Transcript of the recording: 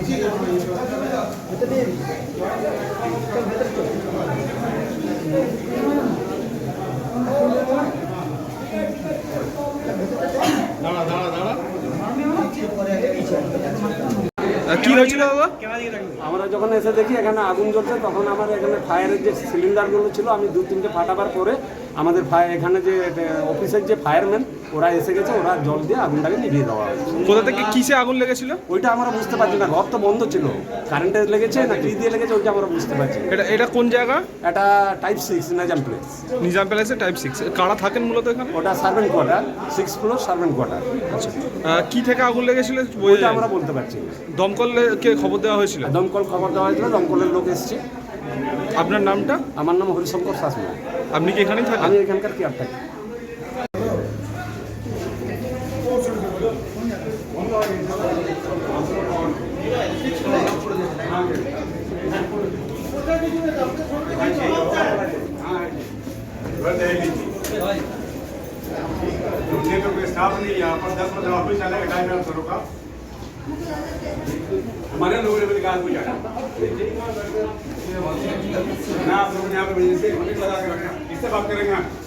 ঠিক আছে কি হয়েছিল বাবা? আমরা যখন এসে দেখি এখানে আগুন জ্বলছে, তখন আমার এখানে ফায়ারের যে সিলিন্ডারগুলো ছিল, আমি দু তিনটে ফাটাবার পরে আমাদের ফায়ার এখানে যে অফিসের যে ফায়ারম্যান ওরা এসে গেছে ওরা জল দিয়ে আগুনটাকে নিভিয়ে দেওয়া হয়েছে। কোথা থেকে কিসে আগুন লেগেছিল? ওইটা আমরা বুঝতে পারছি না ঘর তো বন্ধ ছিল। কারেন্টে লেগেছে না কি দিয়ে লেগেছে ওইটা আমরা বুঝতে পারছি না। এটা এটা কোন জায়গা? এটা type six Nizam place Nizam প্যালেসে type six কারা থাকেন মূলত এখানে? ওটা servant quarter six floor servant quarter আহ, কি থেকে আগুন লেগেছিল? বোঝা ওইটা যায় আমরা না। বলতে পারছি না। দমকলে কে খবর দেওয়া হয়েছিল? দমকল খবর দেওয়া হয়েছিল দমকলের লোক এসছে। আপনার নামটা আমার নাম হরিশঙ্কর শাসমা আপনি কি এখানেই থাকেন আমি এখানকার কেয়ার থাকি रुकने तो कोई स्टाफ नहीं है यहाँ पर दस बजे ऑफिस चलेगा ढाई मिनट करो का हमारे लोगों ने भी कहा पूछा ना आप लोग यहाँ पे से लगा के रखना इससे बात करेंगे